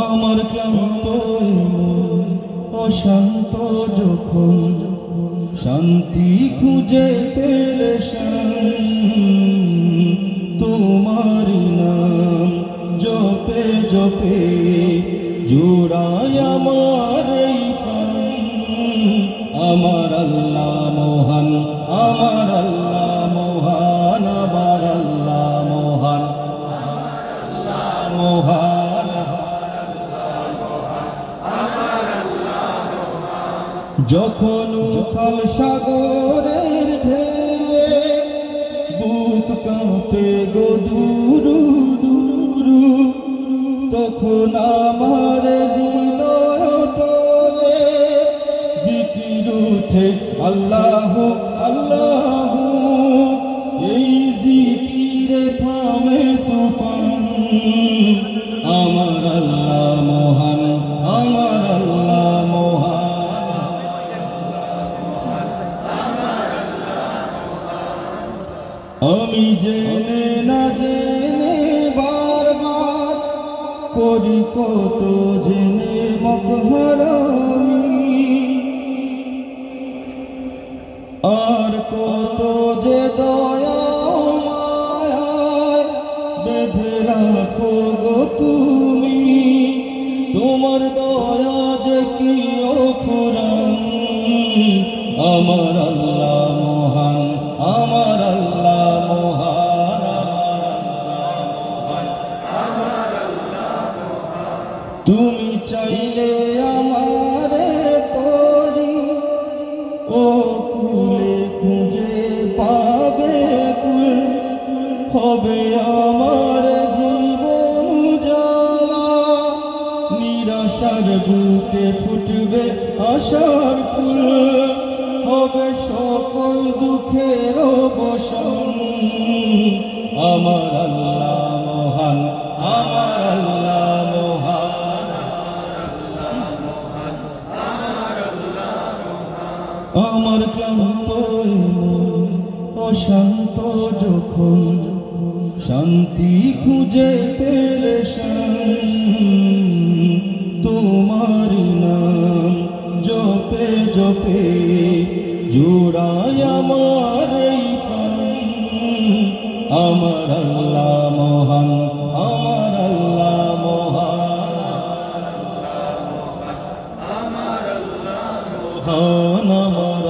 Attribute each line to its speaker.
Speaker 1: আমার ক্লান্ত অশান্ত যখন শান্তি খুঁজে পেলে তোমার নাম জপে জপে জোড়ায় আমার আমার আল্লাহ মোহন, আমার আল্লাহ মোহন, আমার আল্লাহ মোহন মোহন। যখন উথাল সাগরের ঢেউয়ে বুক কাঁপে গো দুরু দুরু, তখন আমার হৃদয় তোলে জিকির উঠে, আল্লাহ আল্লাহ, এই জিকিরে থামে তুফান। আমি জেনে না জেনে বারবার করি কত জেনে মকহারামি আর কত যে দয়া মায়ায় বেঁধে রাখো গো তুমি, তোমার দয়া যে কি অফুরান আমার আল্লাহ তুমি চাইলে আমারে তরি, ও কুলে খুঁজে পাবে কুল হবে আমার জীবন জ্বালা নিরাশার বুকে ফুটবে আশার ফুল। হবে সকল দুঃখের বসন আমার আল্লাহ আমার আল্লাহ আমার ক্লান্ত অশান্ত যখন শান্তি খুঁজে পেলে তোমার নাম জপে জপে জোড়ায় আমার আমার আল্লাহ মহান আমার আল্লাহ মহান। মহান আমার